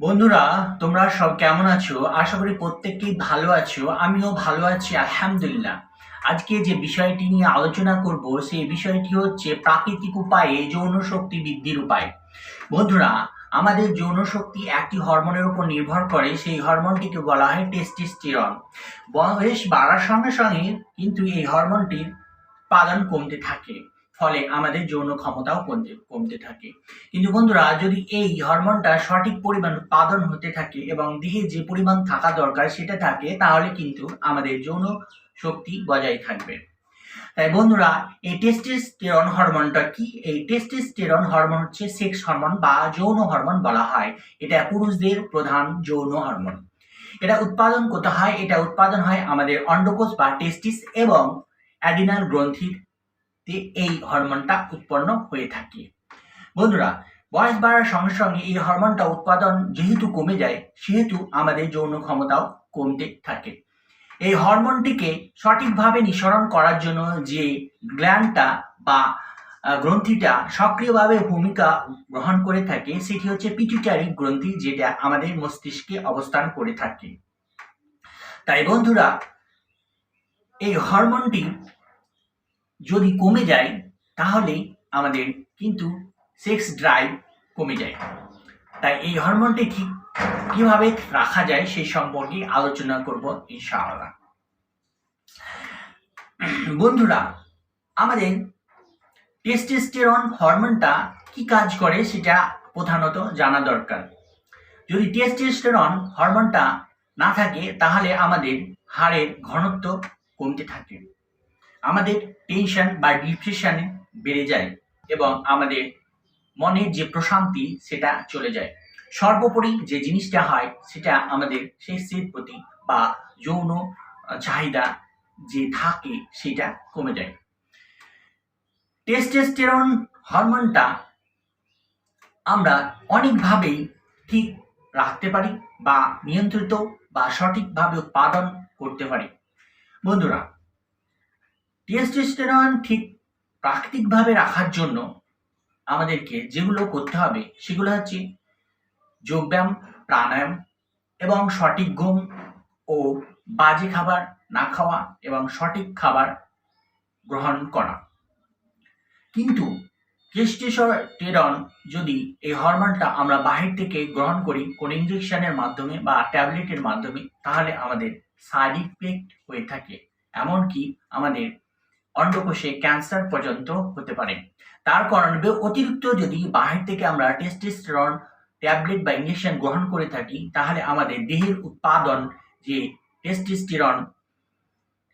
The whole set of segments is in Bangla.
বন্ধুরা, তোমরা সব কেমন আছো? আশা করি প্রত্যেককেই ভালো আছো, আমিও ভালো আছি, আলহামদুলিল্লাহ। আজকে যে বিষয়টি নিয়ে আলোচনা করব, সেই বিষয়টি হচ্ছে প্রাকৃতিক উপায়ে যৌন শক্তি বৃদ্ধির উপায়। বন্ধুরা, আমাদের যৌন শক্তি একটি হরমোনের উপর নির্ভর করে, সেই হরমোনটিকে বলা হয় টেস্টিস্টিরন। বয়স বাড়ার সঙ্গে সঙ্গে কিন্তু এই হরমোনটির উৎপাদন কমতে থাকে। ফলে আমাদের যৌন ক্ষমতাও কমতে কমতে থাকে। কিন্তু বন্ধুরা, যদি এই হরমোনটা সঠিক পরিমাণ উৎপাদন হতে থাকে এবং দেহে যে পরিমাণ থাকা দরকার সেটা থাকে, তাহলে কিন্তু আমাদের যৌন শক্তি বজায় থাকবে। তাই বন্ধুরা, এই টেস্টোস্টেরন হরমোনটা কি? এই টেস্টোস্টেরন হরমোন হচ্ছে সেক্স হরমোন বা যৌন হরমোন বলা হয়। এটা পুরুষদের প্রধান যৌন হরমোন। এটা উৎপাদন করতে হয়, এটা উৎপাদন হয় আমাদের অন্ডকোষ বা টেস্টিস এবং অ্যাডিনাল গ্রন্থির এই হরমোনটা উৎপন্ন হয়ে থাকে। বন্ধুরা, বয়স বাড়ার সঙ্গে সঙ্গে এই হরমোনটা উৎপাদন যেহেতু কমে যায়, সেহেতু আমাদের যৌন ক্ষমতাও কমতে থাকে। এই হরমোনটিকে সঠিকভাবে নিঃসরণ করার জন্য যে গ্ল্যান্ডটা বা গ্রন্থিটা সক্রিয়ভাবে ভূমিকা গ্রহণ করে থাকে, সেটি হচ্ছে পিটুইটারি গ্রন্থি, যেটা আমাদের মস্তিষ্কে অবস্থান করে থাকে। তাই বন্ধুরা, এই হরমোনটি যদি কমে যায়, তাহলে আমাদের কিন্তু সেক্স ড্রাইভ কমে যায়। তাই এই হরমোনটি ঠিক কীভাবে রাখা যায় সেই সম্পর্কে আলোচনা করব ইনশাআল্লাহ। বন্ধুরা, আমাদের টেস্টোস্টেরন হরমোনটা কি কাজ করে সেটা প্রধানত জানা দরকার। যদি টেস্টোস্টেরন হরমোনটা না থাকে, তাহলে আমাদের হাড়ের ঘনত্ব কমতে থাকে। আমাদের টেনশন বা ডিপ্রেশন বেড়ে যায় এবং আমাদের মনের যে প্রশান্তি সেটা চলে যায়। সর্বোপরি যে জিনিসটা হয় সেটা আমাদের সেক্সের প্রতি বা যৌন চাহিদা যে থাকে সেটা কমে যায়। টেস্টোস্টেরন হরমোনটা আমরা অনেকভাবেই ঠিক রাখতে পারি বা নিয়ন্ত্রিত বা সঠিকভাবে উৎপাদন করতে পারি। বন্ধুরা টেস্টোস্টেরন ঠিক প্রাকৃতিকভাবে রাখার জন্য আমাদেরকে যেগুলো করতে হবে সেগুলো হচ্ছে যোগব্যায়াম, প্রাণায়াম এবং সঠিক ঘুম ও বাজে খাবার না খাওয়া এবং সঠিক খাবার গ্রহণ করা। কিন্তু টেস্টোস্টেরন যদি এই হরমোনটা আমরা বাহির থেকে গ্রহণ করি কোন ইঞ্জেকশনের মাধ্যমে বা ট্যাবলেটের মাধ্যমে, তাহলে আমাদের সাইড ইফেক্ট হয়ে থাকে। এমনকি আমাদের অন্ডকোষে ক্যান্সার পর্যন্ত হতে পারে। তার কারণে অতিরিক্ত যদি বাহির থেকে আমরা টেস্টোস্টেরন ট্যাবলেট বা ইঞ্জেকশন গ্রহণ করে থাকি, তাহলে আমাদের দেহের উৎপাদন যে টেস্টোস্টেরন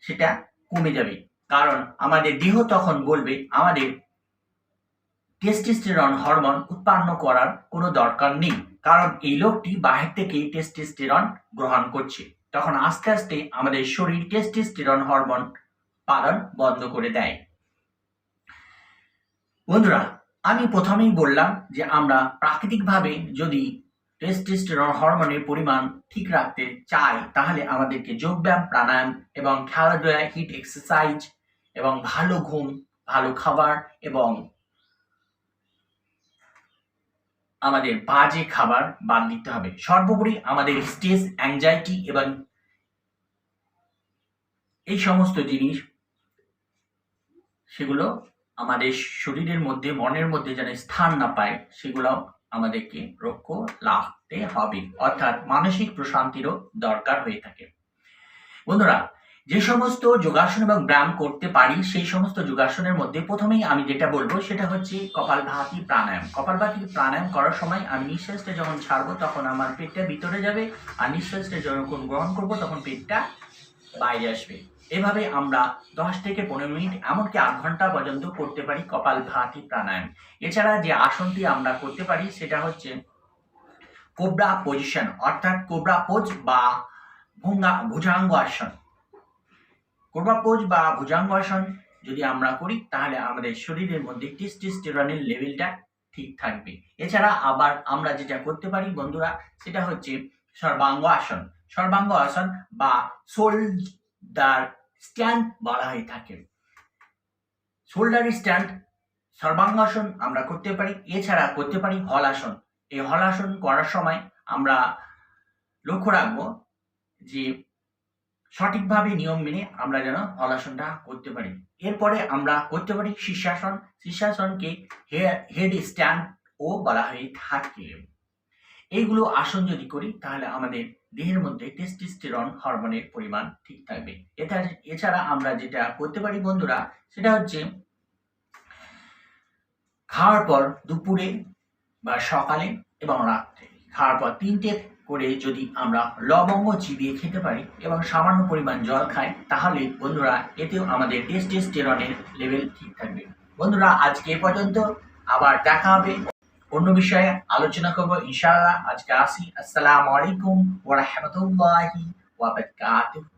সেটা কমে যাবে। কারণ আমাদের দেহ তখন বলবে, আমাদের টেস্টোস্টেরন হরমোন উৎপন্ন করার কোনো দরকার নেই। কারণ এই লোকটি বাহির থেকে টেস্টোস্টেরন গ্রহণ করছে। তখন আস্তে আস্তে আমাদের শরীর টেস্টোস্টেরন হরমোন পালন বন্ধ করে দেয়। বন্ধুরা, আমি প্রথমেই বললাম যে আমরা প্রাকৃতিকভাবে যদি হরমোনের পরিমাণ ঠিক রাখতে চাই, তাহলে আমাদেরকে যোগব্যায়াম, প্রাণায়াম এবং খেলাধুলা হিট এক্সারসাইজ এবং ভালো ঘুম, ভালো খাবার এবং আমাদের বাজে খাবার বাদ দিতে হবে। সর্বোপরি আমাদের স্ট্রেস অ্যাংজাইটি এবং এই সমস্ত জিনিস সেগুলো আমাদের শরীরের মধ্যে, মনের মধ্যে যেন স্থান না পায় সেগুলো আমাদেরকে রক্ষ রাখতে হবে। অর্থাৎ মানসিক প্রশান্তিরও দরকার হয়ে থাকে। বন্ধুরা, যে সমস্ত যোগাসন এবং ব্যায়াম করতে পারি, সেই সমস্ত যোগাসনের মধ্যে প্রথমেই আমি যেটা বলব, সেটা হচ্ছে কপালভাতি প্রাণায়াম। কপালভাতি প্রাণায়াম করার সময় আমি নিঃশ্বাসটা যখন ছাড়বো, তখন আমার পেটটা ভিতরে যাবে, আর নিঃশ্বাসটা যখন গ্রহণ করব, তখন পেটটা বাইরে আসবে। এভাবে আমরা দশ থেকে পনেরো মিনিট, এমনকি আধ ঘণ্টা পর্যন্ত করতে পারি কপাল ভাতি প্রাণায়াম। এছাড়া যে আসনটি আমরা করতে পারি, সেটা হচ্ছে কোবরা পজিশন অর্থাৎ কোবরা পোজ বা ভুঙ্গা, ভুজাঙ্গ আসন। কোবরা পোজ বা ভুজাঙ্গ আসন যদি আমরা করি, তাহলে আমাদের শরীরের মধ্যে টেস্টোস্টেরনের লেভেলটা ঠিক থাকবে। এছাড়া আবার আমরা যেটা করতে পারি, বন্ধুরা, সেটা হচ্ছে সর্বাঙ্গ আসন। সর্বাঙ্গ আসন বা শোল্ডার স্ট্যান্ড বলা হয়ে থাকে শোল্ডার স্ট্যান্ড সর্বাঙ্গাসন আমরা করতে পারি, এছাড়া করতে পারি হলাসন। এই হলাসন করার সময় আমরা লক্ষ্য রাখব যে সঠিকভাবে নিয়ম মেনে আমরা যেন হলাসনটা করতে পারি। এরপরে আমরা করতে পারি শীর্ষাসন। শীর্ষাসনকে হেড স্ট্যান্ড ও বলা হয়ে থাকে। এইগুলো আসন যদি করি, তাহলে আমাদের দেহের মধ্যে টেস্টিস্টেরন হরমোনের পরিমাণ ঠিক থাকবে। এছাড়া আমরা যেটা করতে পারি বন্ধুরা, সেটা হচ্ছে খাওয়ার পর দুপুরে বা সকালে এবং রাত্রে। খাওয়ার পর তিনটে করে যদি আমরা লবঙ্গ চিবিয়ে খেতে পারি এবং সামান্য পরিমাণ জল খাই, তাহলে বন্ধুরা, এতেও আমাদের টেস্টোস্টেরনের লেভেল ঠিক থাকবে। বন্ধুরা, আজকে এ পর্যন্ত। আবার দেখা হবে। অন্য বিষয়ে আলোচনা করবো ইনশাআল্লাহ আজকে আসি আসসালামু আলাইকুম ওয়া রাহমাতুল্লাহি ওয়া বারাকাতুহু